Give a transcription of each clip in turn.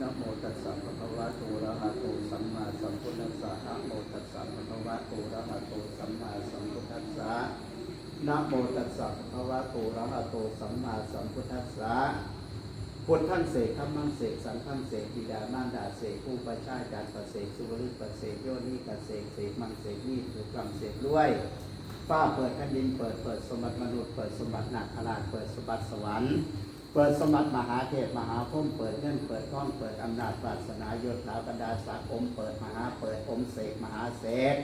นะโมตัสสะภะคะวะโตอะระหะโตสัมมาสัมพุทธัสสะนะโมตัสสะภะคะวะโตอะระหะโตสัมมาสัมพุทธัสสะนะโมตัสสะภะคะวะโตอะระหะโตสัมมาสัมพุทธัสสะพุทธังเสกธรรมังเสกสังฆังเสกบิดามารดาเสกผู้ประชาจารย์ประเสกสุวริตประเสกโยนิกเสกเสกมังเสกนี่ถูกกำเสกด้วยฟ้าเปิดแผ่นดินเปิดเปิดสมบัติมนุษย์เปิดสมบัตินักอาราชเปิดสมบัติสวรรค์ เปิดสมบัติมหาเทพมหาพุ่มเปิดเงินเปิดทองเปิดอำนาจปรารถนายศถาบรรดาศักดิ์อมเปิดมหาเปิดอมเสกมหาเสก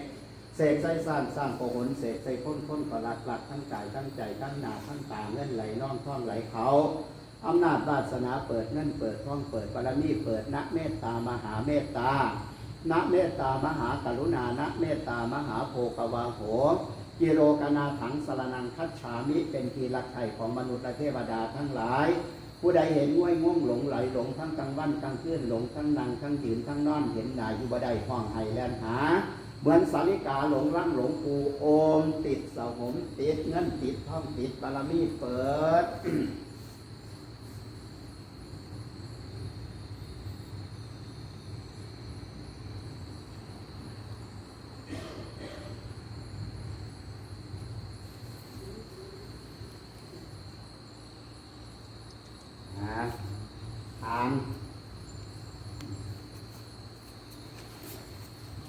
เสกใส่สร้างสร้างโกหนเสกใส่พ้นพ้นกลักหลักทั้งกายทั้งใจทั้งหนาทั้งตาเงินไหลน่องท่องไหลเขาอำนาจวาสนาเปิดเงินเปิดท่องเปิดบารมีเปิดนักเมตตามหาเมตตานักเมตตามหากรุณานักเมตตามหาโภควาโห กิโลกนาถังสรนังคัจฉามิเป็นทีรักไข่ของมนุษย์และเทวดาทั้งหลาย ผู้ใดเห็นง่วยง่วงหลงไหลหลงทั้งกลางวันกลางคืนหลงทั้งนังทั้งยืนทั้งนอนเห็นนายอยู่บ่ได้ห้องไห้แลนหา เหมือนสาริกาหลงร่างหลงปูโอม ติดเสาผมติดเงินติดท่องติดบารมีเปิด 三。